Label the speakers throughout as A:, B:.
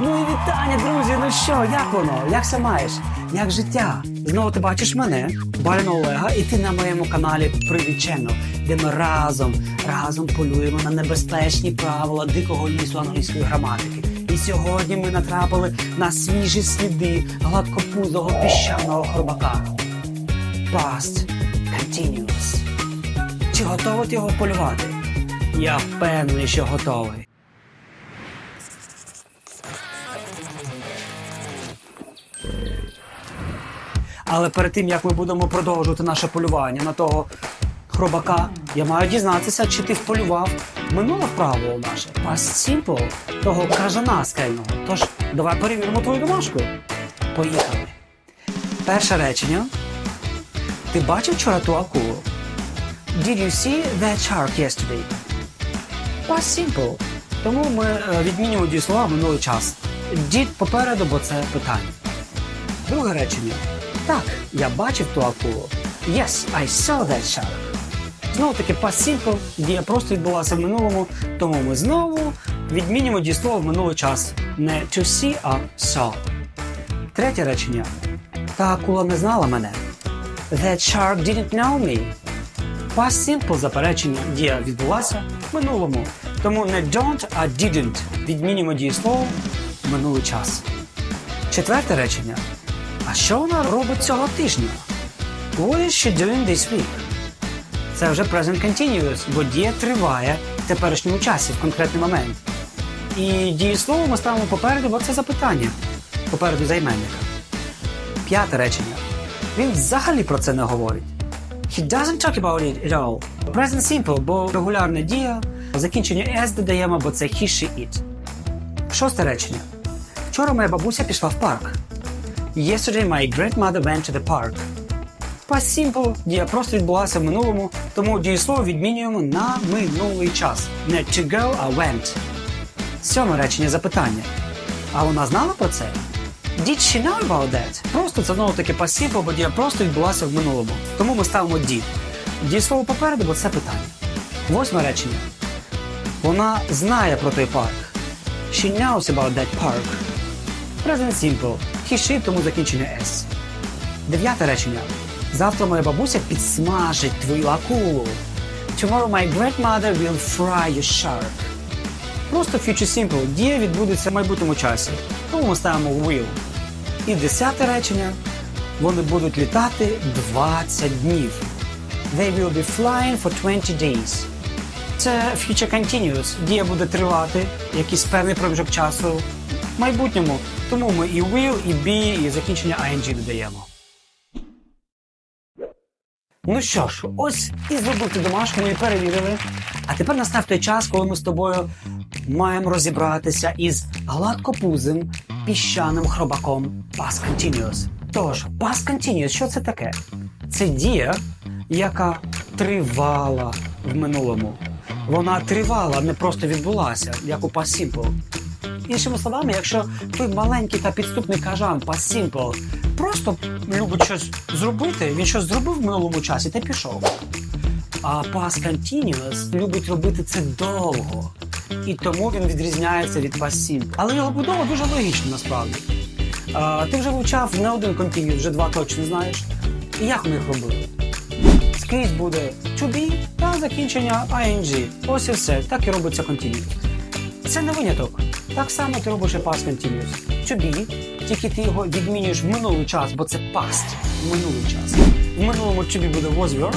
A: Ну і вітання, друзі. Ну що, як воно? Як все маєш? Як життя? Знову ти бачиш мене, Барина Олега, і ти на моєму каналі Channel, де ми разом, разом полюємо на небезпечні правила дикого лісу англійської граматики. І сьогодні ми натрапили на свіжі сліди гладкопузого піщаного хробака. Past continuous. Чи готовий ти його полювати? Я впевнений, що готовий. Але перед тим як ми будемо продовжувати наше полювання на того хробака, я маю дізнатися, чи ти вполював минуле правило наше Past того кажана скельного. Тож давай перевіримо твою домашку. Поїхали. Перше речення. Ти бачив вчора ту акулу? Did you see that shark yesterday? Past simple. Тому ми е, відмінюємо дієслова в минулий час. Did попереду, бо це питання. Друге речення. Так, я бачив ту акулу. Yes, I saw that shark. Знову таки past simple, дія просто відбулася в минулому, тому ми знову відмінюємо дієслово в минулий час. Не to see, а saw. Третє речення. Та акула не знала мене. That shark didn't know me. Past simple заперечення дія відбулася в минулому. Тому не don't, а didn't. Відмінюємо дієслово в минулий час. Четверте речення. А що вона робить цього тижня? What is she doing this week? Це вже present continuous, бо дія триває в теперішньому часі, в конкретний момент. І дієслово ми ставимо попереду, бо це запитання. Попереду займенника. П'яте речення. Він взагалі про це не говорить. He doesn't talk about it at all. Present simple, бо регулярна дія. Закінчення S додаємо, бо це he, she, it. Шосте речення. Вчора моя бабуся пішла в парк. Yesterday my grandmother went to the park. Past simple, дія просто відбулася в минулому, тому дієслово відмінюємо на минулий час. Не to go, а went. Сьоме речення запитання. А вона знала про це? Did she know about that? Просто це знову таки пасіво, бо дія просто відбулася в минулому. Тому ми ставимо did. Дієслово попереду, бо це питання. Восьме речення. Вона знає про той парк. She knows about that park. Present simple. She, тому закінчення S. Дев'яте речення. Завтра моя бабуся підсмажить твою акулу. Tomorrow my grandmother will fry your shark. Просто future simple. Дія відбудеться в майбутньому часі. Тому ми ставимо will. І десяте речення. Вони будуть літати 20 днів. They will be flying for 20 days. Це future continuous. Дія буде тривати якийсь певний проміжок часу майбутньому. Тому ми і will, і be, і закінчення ing додаємо. Ну що ж, ось і зробив ти домашку, ми перевірили. А тепер настав той час, коли ми з тобою маємо розібратися із гладкопузим піщаним хробаком Past Continuous. Тож, Past Continuous, що це таке? Це дія, яка тривала в минулому. Вона тривала, не просто відбулася, як у Past Simple. Іншими словами, якщо той маленький та підступний кажан Simple просто любить щось зробити, він щось зробив в минулому часі та пішов. А Past Continuous любить робити це довго. І тому він відрізняється від Past Simple. Але його будова дуже логічна насправді. А, ти вже вивчав не один Continuous, вже два точно знаєш. І як ми їх робили? Скрізь буде to be та закінчення ing. Ось і все. Так і робиться continuous. Це не виняток. Так само ти робиш і past continuous. To be, тільки ти його відмінюєш в минулий час, бо це past, минулий час. В минулому to буде was verb,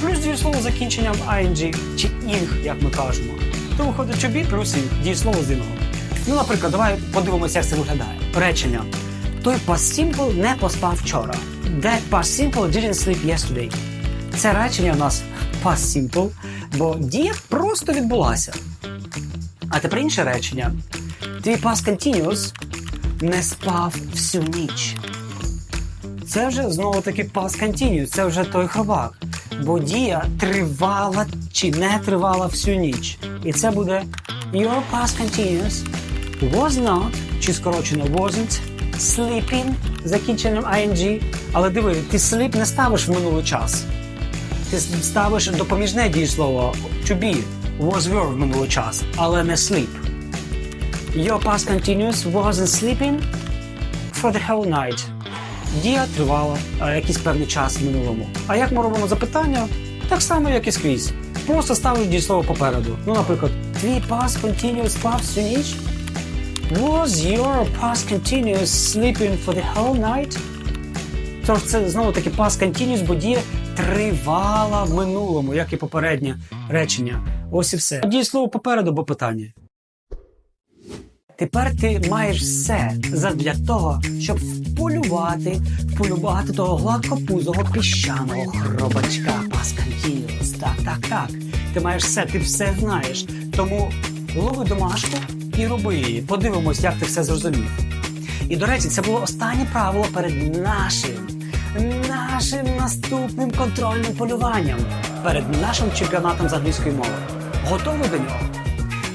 A: плюс дієслово закінченням ing чи ing, як ми кажемо. То виходить to плюс ing, дієслово з іного. Ну, наприклад, давай подивимося, як це виглядає. Речення. Той past simple не поспав вчора. That past simple didn't sleep yesterday. Це речення у нас past simple, бо дія просто відбулася. А тепер інше речення. Твій past continuous не спав всю ніч. Це вже знову таки past continuous, це вже той хробак. Бо дія тривала чи не тривала всю ніч. І це буде Your past continuous was not, чи скорочено wasn't, sleeping, закінченням ing. Але диви, ти sleep не ставиш в минулий час. Ти ставиш допоміжне дієслово to be, was verb в минулий час, але не sleep. Your past continuous wasn't sleeping for the whole night. Дія тривала якийсь певний час в минулому. А як ми робимо запитання? Так само, як і скрізь. Просто ставиш дієслово попереду. Ну, наприклад, твій past continuous спав всю ніч? Was your past continuous sleeping for the whole night? Тож це знову таки past continuous, бо дія тривала в минулому, як і попереднє речення. Ось і все. Дієслово попереду, бо питання. Тепер ти маєш все задля того, щоб вполювати, вполювати того гладкопузого піщаного хробачка Паскантіус. Так, так, так. Ти маєш все, ти все знаєш. Тому лови домашку і роби її. Подивимось, як ти все зрозумів. І до речі, це було останнє правило перед нашим, нашим наступним контрольним полюванням, перед нашим чемпіонатом з англійської мови. Готовий до нього?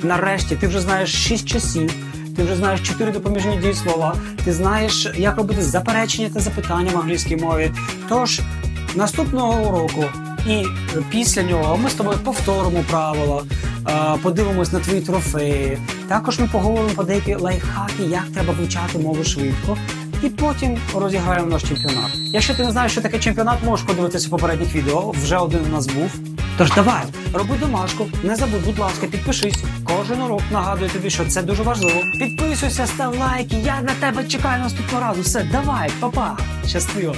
A: Нарешті ти вже знаєш шість часів, ти вже знаєш чотири допоміжні дієслова, ти знаєш, як робити заперечення та запитання в англійській мові. Тож наступного уроку і після нього ми з тобою повторимо правила, е, подивимось на твої трофеї. Також ми поговоримо про деякі лайфхаки, як треба вивчати мову швидко. І потім розіграємо наш чемпіонат. Якщо ти не знаєш, що таке чемпіонат, можеш подивитися попередніх відео. Вже один у нас був. Тож давай, роби домашку, не забудь, будь ласка, підпишись. Кожен урок нагадує тобі, що це дуже важливо. Підписуйся, став лайки. Я на тебе чекаю наступного разу. Все, давай, па-па. Щасливо.